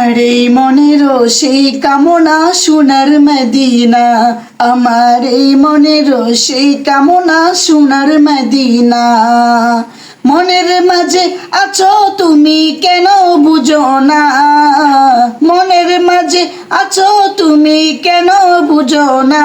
আমার এই মনের সেই কামনা সোনার মদিনা। আমার এই মনের সেই কামনা সোনার মদিনা। মনের মাঝে আছো তুমি কেন বুঝো না? মনের মাঝে আছো তুমি কেন বুঝো না?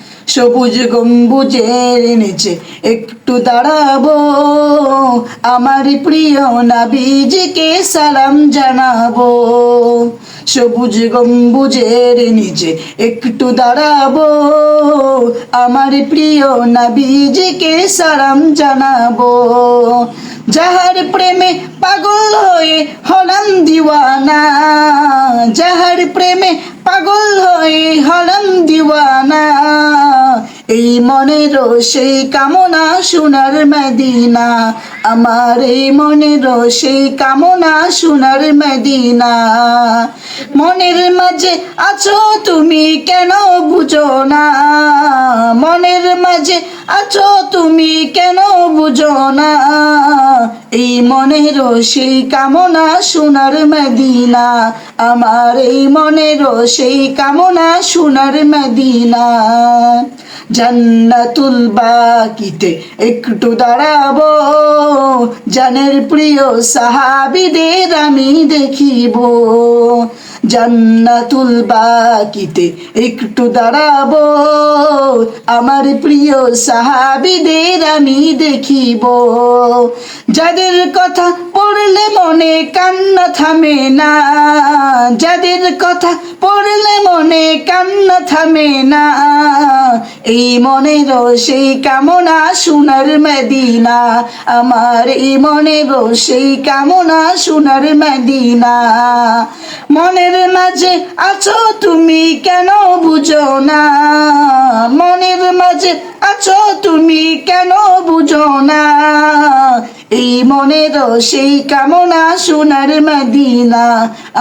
সবুজ গম্বুজের নিচে একটু দাঁড়াবো। আমার প্রিয় নাবিজিকে সালাম জানাব। সবুজ গম্বুজের নিচে একটু দাঁড়াবো। আমার প্রিয় নাবিজিকে সালাম জানাব। যাহার প্রেমে পাগল হয়ে হলাম দিওয়ানা, যাহার প্রেমে পাগল হয়ে হলাম দিওয়ানা। এই মনের সেই কামনা সোনার মদিনা। আমার এই মনের সেই কামনা সোনার মদিনা। মনের মাঝে আছো তুমি কেন বুঝো না? মনের মাঝে আছো তুমি কেন বুঝো না? এই মনের সেই কামনা সোনার মদিনা। আমার এই মনের সেই কামনা সোনার মদিনা। জান্নাতুল বাকিতে একটু দাঁড়াবো। জানের প্রিয় সাহাবিদের আমি দেখিব। জান্নাতুল বাকিতে একটু দাঁড়াবো। আমার প্রিয় সাহাবিদের আমি দেখিব। যাদের কথা পড়লে মনে কান্না থামে না। যাদের কথা পড়লে মনে কান্না থামে না। এই মনের সেই কামনা সোনার মদিনা। আমার এই মনের সেই কামনা সোনার মদিনা। মনের মাঝে আছো তুমি কেন বুঝো না? মনের মাঝে আছো তুমি কেন বুঝো না? মনের সেই কামনা সোনার মদিনা।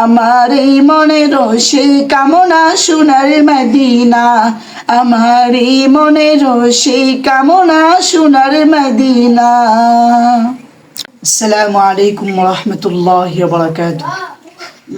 আমার এই মনের সেই কামনা সোনার মদিনা। আমার এই মনের সেই কামনা সোনার মদিনা। আসসালামু আলাইকুম রহমতুল্লাহ বারাকাতুহ।